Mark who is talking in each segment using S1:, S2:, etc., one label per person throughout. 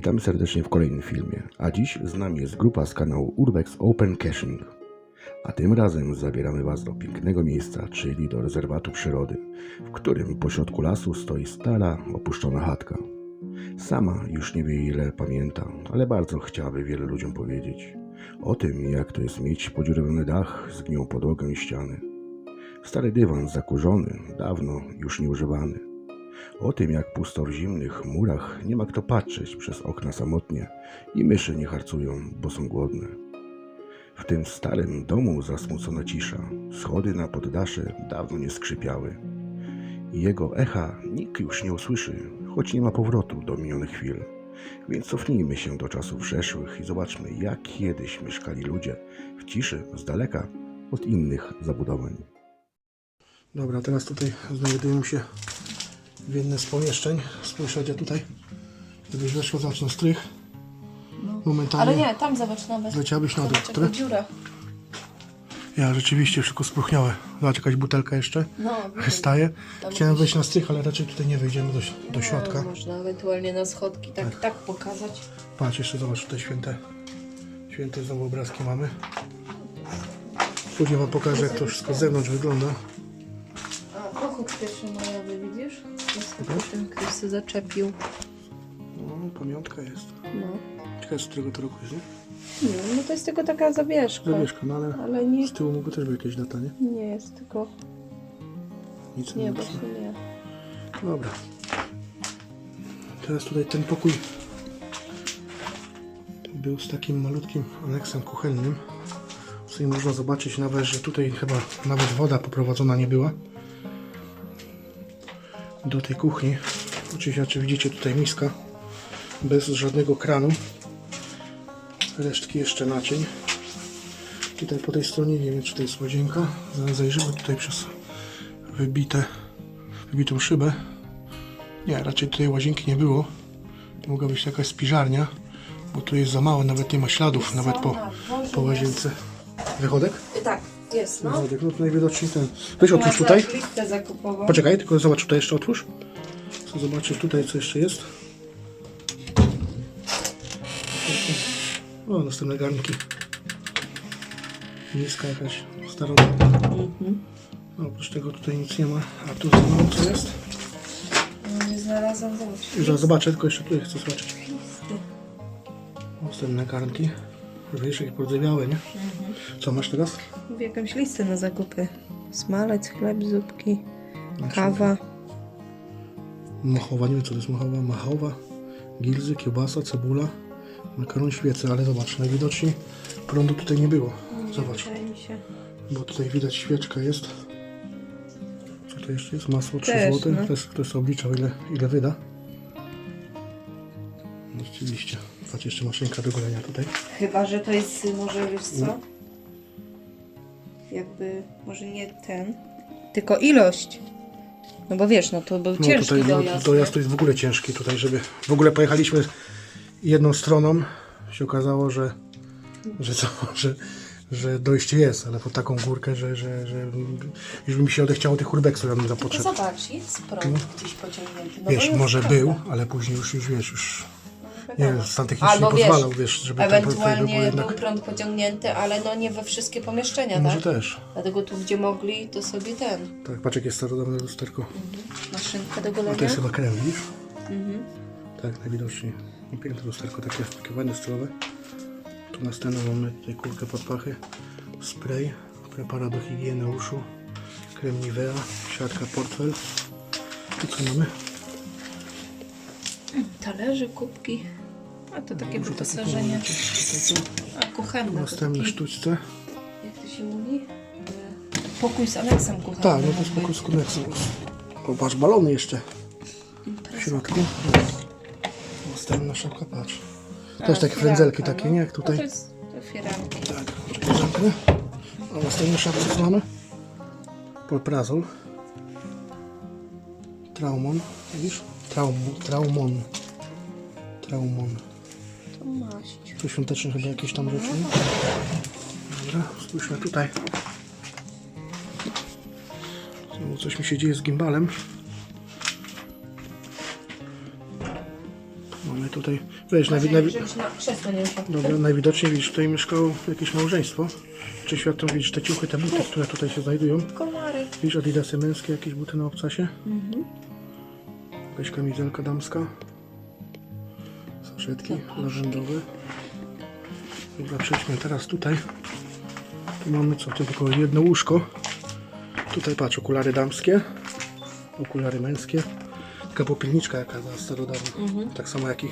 S1: Witamy serdecznie w kolejnym filmie, a dziś z nami jest grupa z kanału Urbex Open Caching. A tym razem zabieramy Was do pięknego miejsca, czyli do rezerwatu przyrody, w którym pośrodku lasu stoi stara, opuszczona chatka. Sama już nie wie ile pamięta, ale bardzo chciałaby wiele ludziom powiedzieć. O tym, jak to jest mieć podziurawiony dach, zgniłą podłogę i ściany. Stary dywan zakurzony, dawno już nieużywany. O tym, jak pusto w zimnych murach nie ma kto patrzeć przez okna samotnie i myszy nie harcują, bo są głodne. W tym starym domu zasmucona cisza, schody na poddasze dawno nie skrzypiały. Jego echa nikt już nie usłyszy, choć nie ma powrotu do minionych chwil. Więc cofnijmy się do czasów przeszłych i zobaczmy, jak kiedyś mieszkali ludzie w ciszy, z daleka od innych zabudowań.
S2: Dobra, teraz tutaj znajdujemy się w jednym z pomieszczeń. Spójrz, Edzia, tutaj. Gdybyś weszła, zacznę strych. Momentalnie.
S3: Ale nie, tam zobacz nawet.
S2: Na dół,
S3: Zobacz,
S2: które? Ja rzeczywiście wszystko spróchniałe. Zobacz, jakaś butelka jeszcze
S3: No,
S2: wystaje.
S3: Tam
S2: Chciałem wejść na strych, ale raczej tutaj nie wejdziemy do, do środka.
S3: No, można ewentualnie na schodki tak, tak. pokazać.
S2: Patrz, jeszcze zobacz, tutaj święte, święte znowu obrazki mamy. Później wam pokażę, jak to wszystko z zewnątrz wygląda.
S3: Pierwszy majowy, widzisz? Niestety ten ktoś się zaczepił.
S2: No, pamiątka jest.
S3: No.
S2: Ciekawe, z którego to roku jest, nie?
S3: Nie, no to jest tylko taka zawieszka.
S2: Zawieszka, no ale
S3: Ale nie,
S2: z tyłu mogło też być jakieś data, nie?
S3: nie jest tylko...
S2: Nic
S3: Nie,
S2: nie
S3: właśnie nie.
S2: Dobra. Teraz tutaj ten pokój był z takim malutkim aneksem kuchennym. Tutaj można zobaczyć nawet, że tutaj chyba nawet woda poprowadzona nie była do tej kuchni. Oczywiście, czy widzicie tutaj miska bez żadnego kranu. Resztki jeszcze naczyń. Tutaj po tej stronie nie wiem, czy to jest łazienka. Zaraz zajrzymy tutaj przez wybite wybitą szybę. Nie, raczej tutaj łazienki nie było. Mogła być jakaś spiżarnia, bo tu jest za mało, nawet nie ma śladów, nawet po, po łazience. Wychodek?
S3: Tak, jest, no.
S2: Wychodek, no to najwidoczniej ten. Weź otwórz tutaj.
S3: listę zakupową.
S2: Poczekaj, tylko zobacz tutaj jeszcze otwórz. Co zobaczysz tutaj, co jeszcze jest. O, następne garnki. Niska jakaś starodawna. No, oprócz tego tutaj nic nie ma. A tu co jest?
S3: No, Nie znalazłam, zobacz.
S2: Już zobaczę, tylko jeszcze tu chcę zobaczyć. Następne garnki. Wiesz, jakie pordzewiałe, nie? Co masz teraz?
S3: Jakąś listę na zakupy. Smalec, chleb, zupki, kawa.
S2: Machowa, nie wiem co to jest machowa. Machowa, gilzy, kiełbasa, cebula, makaron, świece, ale zobacz, najwidoczniej prądu tutaj nie było. Zobacz,
S3: Wydaje mi się.
S2: bo tutaj widać świeczka jest. Co to jeszcze jest? Masło 3
S3: Też,
S2: zł.
S3: no.
S2: Też ktoś sobie obliczał ile, ile wyda. Rzeczywiście. Patrz, jeszcze maszynka do golenia tutaj.
S3: Chyba, że to jest może, wiesz co? Jakby, może nie ten, tylko ilość. No bo wiesz, no to był
S2: No
S3: ciężki
S2: tutaj no,
S3: dojazd.
S2: dojazd to jest w ogóle ciężki tutaj, żeby... W ogóle pojechaliśmy jedną stroną, się okazało, że że co, że, że dojście jest, ale pod taką górkę, że, że, że już by mi się odechciało tych urbexów, ja bym za
S3: Tylko
S2: potrzeb.
S3: zobacz, jest prąd gdzieś pociągnięty. No
S2: Wiesz, może był, ale później już, już wiesz, już nie wiem, stan techniczny
S3: Albo
S2: nie
S3: wiesz,
S2: pozwalał, wiesz, żeby prąd tutaj
S3: Ewentualnie
S2: był jednak...
S3: był prąd pociągnięty, ale no nie we wszystkie pomieszczenia,
S2: Może
S3: tak?
S2: też.
S3: Dlatego tu, gdzie mogli, to sobie ten,
S2: Tak, patrz jakie starodawne lusterko.
S3: maszynkę do
S2: A to
S3: golenia.
S2: jest chyba krem, widzisz?
S3: Mhm.
S2: Tak, najwidoczniej. No, Piękne lusterko, takie, ładne, stylowe. Tu na scenę mamy tutaj kulkę pod pachy, spray, preparat do higieny uszu, krem Nivea, siatka, portfel. I co mamy?
S3: Talerze, kubki. A to takie
S2: takich
S3: wyposażenie.
S2: Tutaj
S3: A kuchenne.
S2: Następne
S3: taki,
S2: sztućce.
S3: jak to się mówi? Pokój z aneksem kuchennym.
S2: Tak, no to jest pokój z koneksem. Popatrz, balony jeszcze w środku. Następna szafka, patrz. Też takie frędzelki takie, nie? Jak
S3: No
S2: tutaj.
S3: to jest to firanki.
S2: Tak, czekaj, zamknę. A następny szafce co mamy? Polprazol. Traumon, widzisz? Traum, traumon. Traumon.
S3: Maść.
S2: Tu świąteczne chyba jakieś tam rzeczy. Dobra, spójrzmy tutaj. Znowu coś mi się dzieje z gimbalem. Mamy tutaj, wiesz, najwi- najwi- dobra, najwidoczniej widzisz, tutaj mieszkało jakieś małżeństwo. Czy świadczą, widzisz, te ciuchy, te buty, które tutaj się znajdują.
S3: Komary.
S2: Widzisz, adidasy męskie, jakieś buty na obcasie. Jakaś kamizelka damska. Saszetki lawendowe. Dobra, przejdźmy teraz tutaj. Tu mamy co? Tu tylko jedno łóżko. Tutaj patrz, okulary damskie. Okulary męskie. Taka popielniczka jaka za starodawna. Tak samo jak i...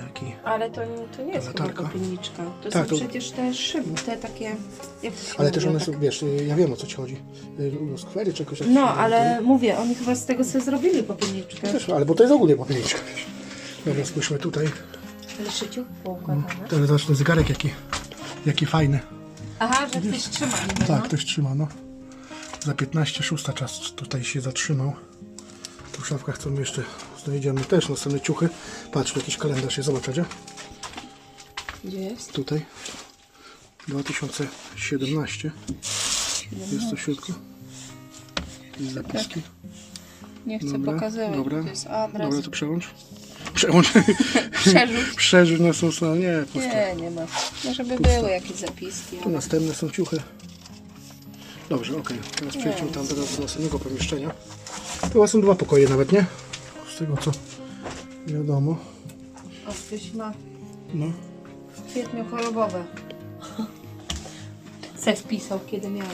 S2: Jak i...
S3: Ale to, nie- to nie jest chyba
S2: Latarka.
S3: popielniczka. To
S2: Tak,
S3: są
S2: to-
S3: przecież te szyby, te takie... Jak to się
S2: Ale też one
S3: tak?
S2: są, wiesz, ja wiem o co ci chodzi. Y, Skwery czy jakoś...
S3: No, ale mówię, oni chyba z tego sobie zrobili popielniczkę.
S2: Też, ale bo to jest ogólnie popielniczka. wiesz. Dobra, spójrzmy tutaj.
S3: Poukładane.
S2: Teraz zacznę zegarek jaki, jaki fajny.
S3: Aha, że ktoś trzyma niby,
S2: Tak,
S3: no.
S2: ktoś trzyma, no. Za 15 szósta czas tutaj się zatrzymał. Tu w szafkach co my jeszcze znajdziemy też następne ciuchy. Patrz, tu jakiś kalendarz jest, zobacz, Adzia.
S3: Gdzie jest?
S2: Tutaj. 2017. Jest to środku. Jakieś zapiski.
S3: Nie chcę
S2: Dobra,
S3: pokazywać,
S2: dobra.
S3: to jest adres.
S2: Dobra, to przełącz. Przełącz. Przeżyć na stronę. Nie, pusto.
S3: Nie, nie ma. No żeby były jakieś zapiski.
S2: Tu następne są ciuchy. Dobrze, okej. Teraz przejdźmy tam teraz do następnego pomieszczenia. Tu chyba są dwa pokoje nawet, nie? Z tego co wiadomo.
S3: O, ktoś ma
S2: No.
S3: w kwietniu chorobowe. Se wpisał, kiedy miał.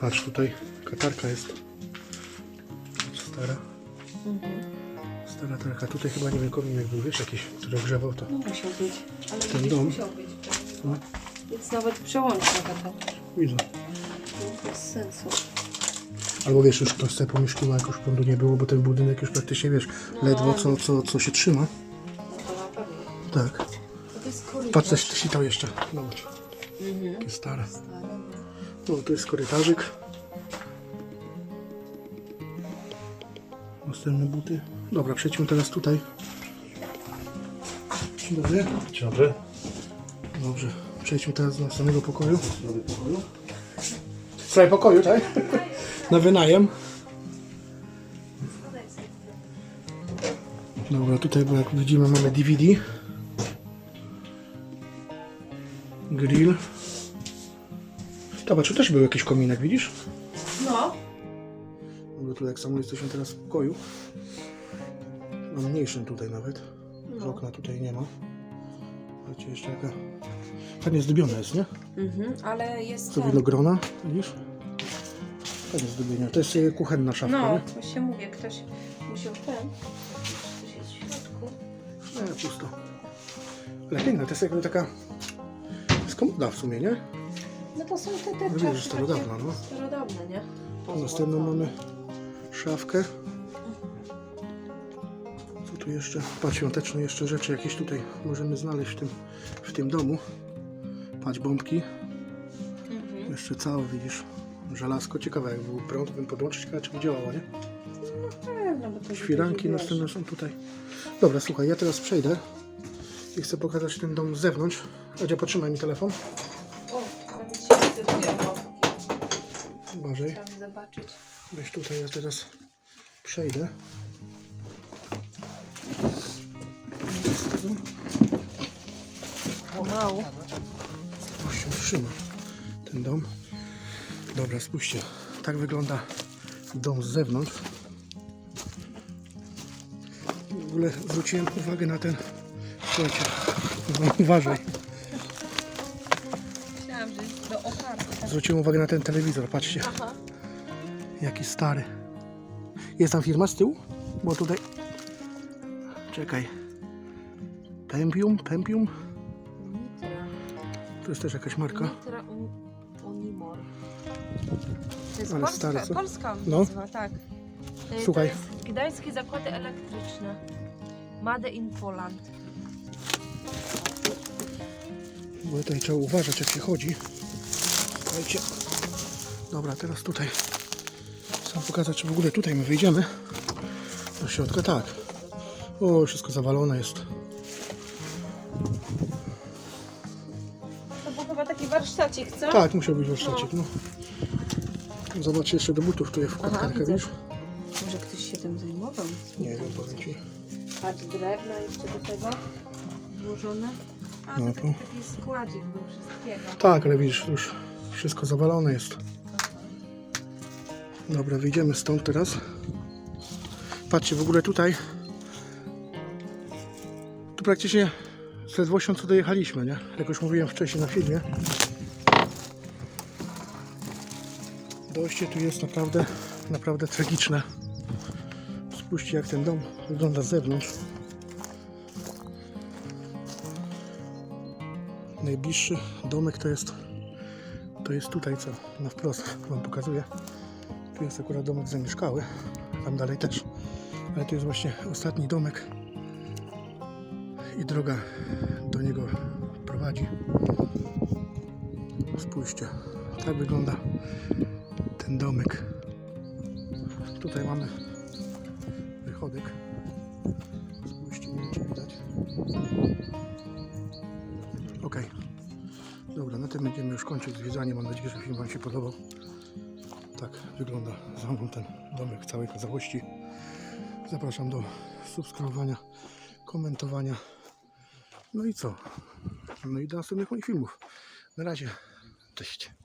S2: Patrz tutaj, katarka jest. Stara. Stara tarka. Tutaj chyba nie wiem kominek był, wiesz, jakiś, który ogrzewał to.
S3: No musiał być. Ale
S2: Ten
S3: gdzieś
S2: dom.
S3: musiał być.
S2: No.
S3: Więc nawet przełączna taka.
S2: Widzę.
S3: To Bez sensu.
S2: Albo wiesz, już ktoś sobie pomyślił, jak już prądu nie było, bo ten budynek już praktycznie, wiesz, ledwo co, co, co się trzyma.
S3: No to na pewno.
S2: Tak.
S3: To to jest korytarz.
S2: Patrz, coś sitał jeszcze. Zobacz. Jakie stare.
S3: Stare.
S2: No, tu jest korytarzyk. Następne buty. Dobra, przejdźmy teraz tutaj. Dzień dobry.
S4: Dzień dobry.
S2: Dobrze, przejdźmy teraz do następnego pokoju. pokoju. Słuchaj, pokoju, tak? Na wynajem. Dobra, tutaj, bo jak widzimy, mamy DVD. Grill. Zobacz, tu też był jakiś kominek, widzisz?
S3: No.
S2: Dobra, tu jak samo jesteśmy teraz w pokoju. Na mniejszym tutaj nawet.
S3: No.
S2: Okna tutaj nie ma. Zobaczcie, jeszcze jaka... Fajnie zdobiona jest, nie?
S3: Mhm, ale jest
S2: To
S3: ten.
S2: winogrona, widzisz? Fajnie zdobienia. To jest e, kuchenna szafka,
S3: No,
S2: nie?
S3: właśnie mówię, ktoś musiał ten. Coś jest w środku.
S2: Nie, pusto. Ale piękna, to jest jakby taka... Z komoda w sumie, nie?
S3: No to są te, te
S2: No
S3: czapki
S2: wiesz, starodawna,
S3: takie
S2: no.
S3: Starodawne, nie?
S2: Następną mamy szafkę. Tu jeszcze? Świąteczne jeszcze rzeczy jakieś tutaj możemy znaleźć w tym, w tym domu. Patrz, bombki.
S3: Mhm.
S2: Jeszcze całe, widzisz. Żelazko. Ciekawe, jak był prąd, bym podłączyć, ciekawe, czy by działało, nie?
S3: Pewno, bo to
S2: Świranki następne są tutaj. Dobra, słuchaj, ja teraz przejdę i chcę pokazać ten dom z zewnątrz. Adzia, potrzymaj mi telefon.
S3: O, nawet się zdecyduje, bo
S2: Uważaj.
S3: trzeba zobaczyć.
S2: Weź tutaj, ja teraz przejdę.
S3: Pomału.
S2: Już się trzyma ten dom. Dobra, spójrzcie. Tak wygląda dom z zewnątrz. W ogóle zwróciłem uwagę na ten. Słuchajcie, uważaj.
S3: Że jest do oparcia.
S2: Zwróciłem uwagę na ten telewizor, patrzcie.
S3: Aha.
S2: Jaki stary. Jest tam firma z tyłu? Bo tutaj. Czekaj. Pempium, Pempium.
S3: Nitra.
S2: To jest też jakaś marka.
S3: Nitra un, Unimor. To jest
S2: Ale
S3: Polska,
S2: co?
S3: Polska
S2: No.
S3: tak. Y,
S2: Słuchaj.
S3: To jest Gdańskie Zakłady Elektryczne. Made in Poland.
S2: Bo tutaj trzeba uważać jak się chodzi. Słuchajcie. Dobra, teraz tutaj. Chcę pokazać, czy w ogóle tutaj my wyjdziemy. Do środka, tak. O, wszystko zawalone jest.
S3: Warsztacik, co?
S2: Tak, musiał być warsztacik, no. Zobaczcie jeszcze do butów, tu wkładka,
S3: Aha, widzę.
S2: widzisz?
S3: Może ktoś się tym zajmował?
S2: Nie wiem, powiem Ci.
S3: Patrz, drewno jeszcze do tego włożone. A,
S2: No
S3: to
S2: to-
S3: taki, taki składzik był wszystkiego.
S2: Tak, ale widzisz, już wszystko zawalone jest. Dobra, wyjdziemy stąd teraz. Patrzcie, w ogóle tutaj tu praktycznie z ledwością co dojechaliśmy, nie? Jak już mówiłem wcześniej na filmie. Dojście tu jest naprawdę, naprawdę tragiczne. Spójrzcie jak ten dom wygląda z zewnątrz. Najbliższy domek to jest to jest tutaj co na wprost wam pokazuję. Tu jest akurat domek zamieszkały, tam dalej też. Ale to jest właśnie ostatni domek i droga do niego prowadzi. Spójrzcie, tak wygląda ten domek. Tutaj mamy wychodek. Spójrzcie, nie wiem czy widać. Okej. Dobra, na tym będziemy już kończyć zwiedzanie. Mam nadzieję, że film Wam się podobał. Tak wygląda za mną ten domek w całej całości. Zapraszam do subskrybowania, komentowania. No i co? No i do następnych moich filmów. Na razie. Cześć.